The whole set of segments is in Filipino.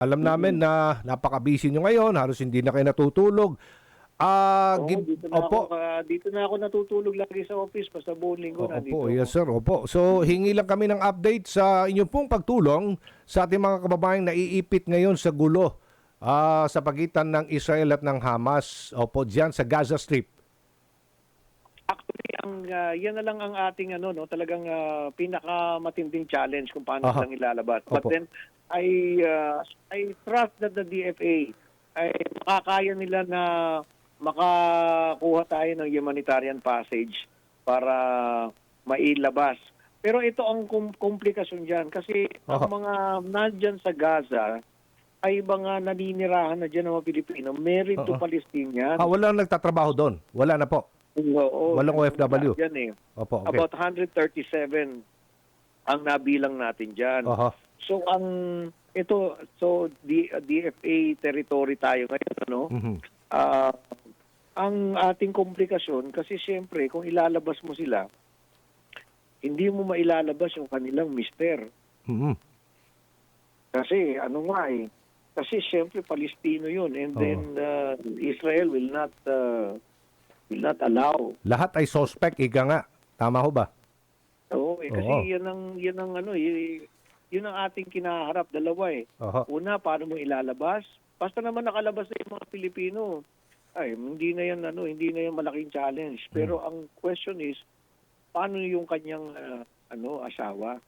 Alam namin na napaka-busy nyo ngayon, halos hindi na kayo natutulog. Ah, Oo, gin- dito, na opo. ako, ah, dito na ako natutulog lagi sa office basta buong linggo Oo, nandito. Opo, yes sir, opo. So, hingi lang kami ng update sa inyong pong pagtulong sa ating mga kababayang naiipit ngayon sa gulo ah, sa pagitan ng Israel at ng Hamas. Opo, diyan sa Gaza Strip. Actually, ang ah, yan na lang ang ating ano no, talagang ah, pinakamatinding challenge kung paano Aha. lang ilalabas. But Opo. then I ah, I trust that the DFA ay makakaya nila na makakuha tayo ng humanitarian passage para mailabas. Pero ito ang komplikasyon diyan kasi Aha. ang mga nandyan sa Gaza ay mga naninirahan na dyan ng mga Pilipino, married to Oo. Palestinians. Ah, wala nang nagtatrabaho doon. Wala na po. Oo, Walang OFW. Yan eh. Opo, okay. About 137 ang nabilang natin diyan. Aha. So ang ito so D, DFA territory tayo ngayon ano. Mhm. Ah, ang ating komplikasyon kasi siyempre kung ilalabas mo sila hindi mo mailalabas yung kanilang mister. Mhm. Kasi ano nga eh kasi siyempre Palestino yun and then uh, Israel will not uh, will not allow Lahat ay suspect, ika nga. Tama ho ba? Oo, eh, kasi Oo. yan ang yan ang ano, y- yun ang ating kinaharap dalawa eh. Aha. Una, paano mo ilalabas? Basta naman nakalabas na yung mga Pilipino. Ay, hindi na yan ano, hindi na yan malaking challenge. Pero ang question is paano yung kanyang ah, ano, asawa?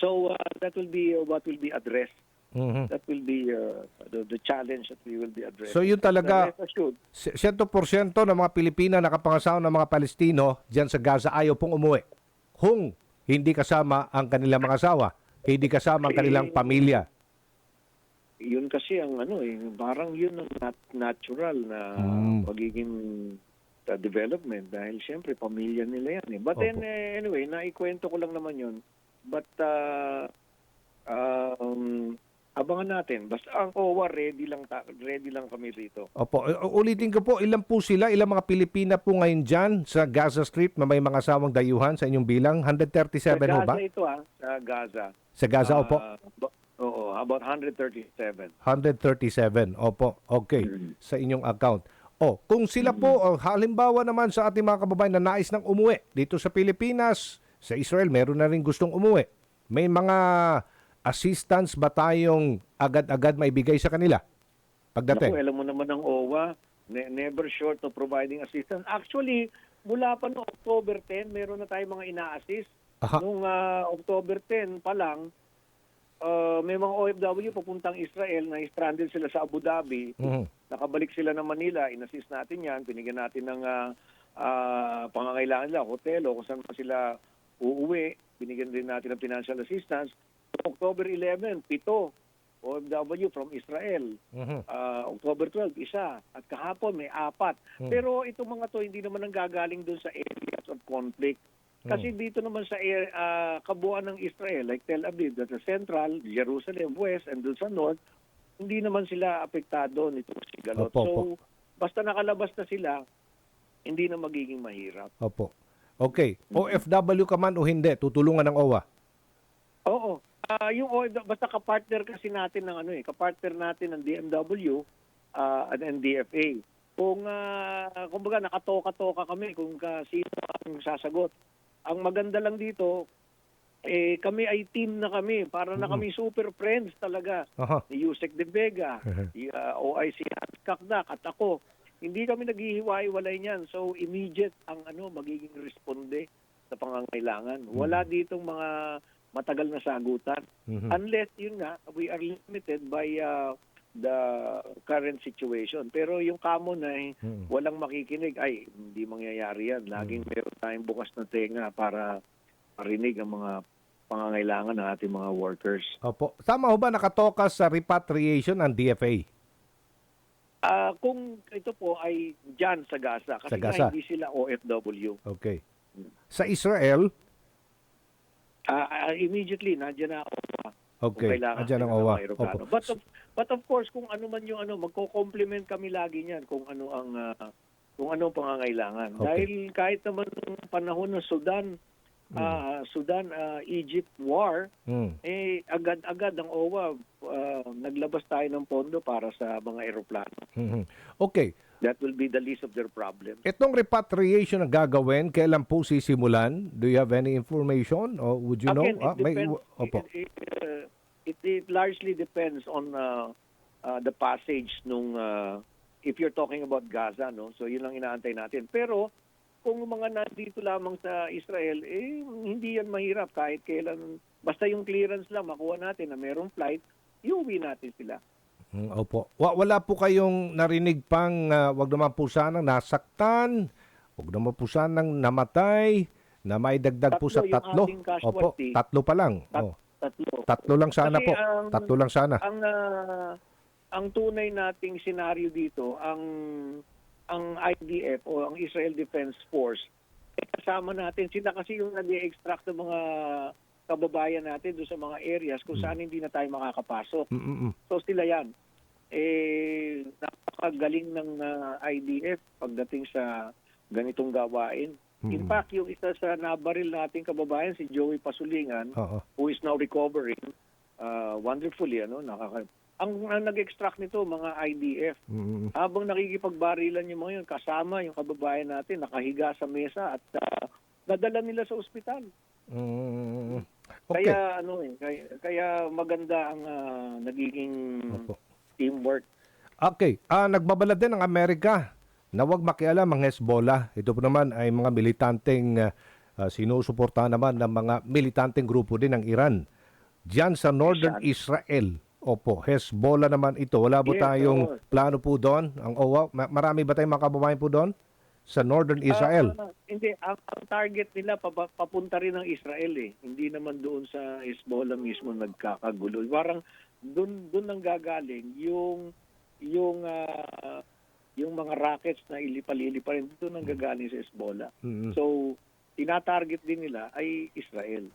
So uh, that will be uh, what will be addressed. Mhm. That will be uh, the, the challenge that we will be addressing. So yun talaga, Rest assured, Si- 100% ng mga Pilipina nakapangasawa ng mga Palestino diyan sa Gaza ayaw pong umuwi. Kung hindi kasama ang kanilang mga asawa, hindi kasama ang kanilang pamilya. yun kasi ang ano eh, parang yun ang nat- natural na Mm. pagiging uh, development dahil siyempre pamilya nila yan eh. But then Opo. eh, anyway, naikwento ko lang naman yun. But uh, um, abangan natin. Basta ang OWA ready lang ta- ready lang kami rito. Opo, u- ulitin ko po, ilan po sila, ilang mga Pilipina po ngayon dyan sa Gaza Strip na may mga asawang dayuhan sa inyong bilang? 137 sa ho Gaza ba? ito ah, sa Gaza. Sa Gaza, opo. Ah, ba- oo, about 137. 137, opo. Okay, sa inyong account. O, kung sila po, oh, halimbawa naman sa ating mga kababayan na nais ng umuwi dito sa Pilipinas, sa Israel, meron na rin gustong umuwi. May mga assistance ba tayong agad-agad maibigay sa kanila? Naku, Pagdating. alam mo naman ng OWA, ne- never short of providing assistance. Actually, mula pa no October 10, meron na tayong mga ina-assist. Aha. Nung ah, October 10 pa lang, ah, may mga OFW papuntang Israel na stranded sila sa Abu Dhabi. Mhm. Nakabalik sila ng Manila, inassist natin yan, binigyan natin ng ah, ah, pangangailangan nila, hotel o kung saan pa sila uuwi, binigyan din natin ng financial assistance. October 11, pito OFW from Israel. Mhm. Ah, October 12, isa. At kahapon may apat. Hmm. Pero itong mga to hindi naman nanggagaling doon sa areas of conflict. Kasi Hmm. dito naman sa ah, kabuuan ng Israel, like Tel Aviv, that's the central, Jerusalem, west, and doon sa north, hindi naman sila apektado nitong sigalot. Opo, so, opo. basta nakalabas na sila, hindi na magiging mahirap. Opo. Okay. OFW ka man o hindi, tutulungan ng OWA. Oo. Ah, yung OFW, basta kapartner kasi natin ng ano eh, kapartner natin ng DMW ah, at NDFA. Kung uh, kumbaga nakatoka-toka kami kung ka, sino ang sasagot. Ang maganda lang dito eh kami ay team na kami, para na kami super friends talaga. Aha. Ni Yusek De Vega, OIC Hans Kakdak at ako. Hindi kami naghihiwa-hiwalay niyan. So immediate ang ano magiging responde sa pangangailangan. Wala ditong mga matagal na sagutan. Mhm. Unless, yun nga, we are limited by uh, the current situation. Pero yung common ay Mhm. walang makikinig, ay, hindi mangyayari yan. Laging meron tayong bukas na tenga para marinig ang mga pangangailangan ng ating mga workers. Opo. Tama ho ba nakatokas sa repatriation ng DFA? Ah, kung ito po ay dyan sa Gaza, kasi Sa Gaza. hindi sila OFW. Okay. Sa Israel, Ah, immediately, nandiyan na. Kung okay. kailangan Andiyan ang OWA. Opo. But of, but of course, kung ano man yung ano, magko-complement kami lagi niyan kung ano ang ah, kung ano ang pangangailangan. Okay. Dahil kahit naman panahon ng Sudan, ah, Sudan, ah, Egypt war, Mm. eh agad-agad ang OWA ah, naglabas tayo ng pondo para sa mga eroplano. Mhm. Okay. That will be the least of their problems. Itong repatriation na gagawin, kailan po sisimulan? Do you have any information? Or would you know? Again, it Ah, may-. Opo. It, it, uh, it, it largely depends on uh, uh, the passage nung uh, if you're talking about Gaza, no. So yun lang inaantay natin. Pero kung mga nandito lamang sa Israel, eh hindi yan mahirap kahit kailan basta yung clearance lang makuha natin na merong flight, iuwi natin sila. Mm, Opo. Wa- Wala po kayong narinig pang ah, wag naman po sanang nasaktan, wag naman po sanang namatay, na may dagdag po sa Tatlo tatlo. Opo, casualty. tatlo pa lang. Tat- Oh, Tatlo. tatlo lang sana Kasi po. ang- Tatlo lang sana. ang ah, ang tunay nating senaryo dito ang ang IDF o ang Israel Defense Force eh, kasama natin sila kasi yung nag-extract ng mga kababayan natin doon sa mga areas kung saan hindi na tayo makakapasok. Mm, mm, mm. So sila yan. Eh napakagaling ng ah, IDF pagdating sa ganitong gawain. In Mm. fact, yung isa sa nabaril nating kababayan si Joey Pasulingan Oo. who is now recovering uh, wonderfully ano nakaka ang, ang nag-extract nito mga IDF Mm, mm, mm. habang nakikipagbarilan yung mga yun kasama yung kababayan natin nakahiga sa mesa at uh, nadala nila sa ospital Mm, Okay. kaya ano eh kaya, kaya maganda ang ah, nagiging Opo. teamwork Okay, ah nagbabalad din ang Amerika na huwag makialam ang Hezbollah. Ito po naman ay mga militanteng ah, sinusuportahan naman ng mga militanteng grupo din ng Iran. Diyan sa Northern Israel. Opo, Hezbollah naman ito. Wala po Yes, tayong oo. plano po doon? Ang OWA? Ma- Marami ba tayong mga kababayan po doon? Sa Northern Israel? Ah, hindi ang, ang target nila papunta rin ng Israel eh hindi naman doon sa Hezbollah mismo nagkakagulo parang doon doon nang gagaling yung yung ah, yung mga rockets na ilipalilipa rin doon nang gagaling sa Hezbollah Mm, mm. so tinatarget din nila ay Israel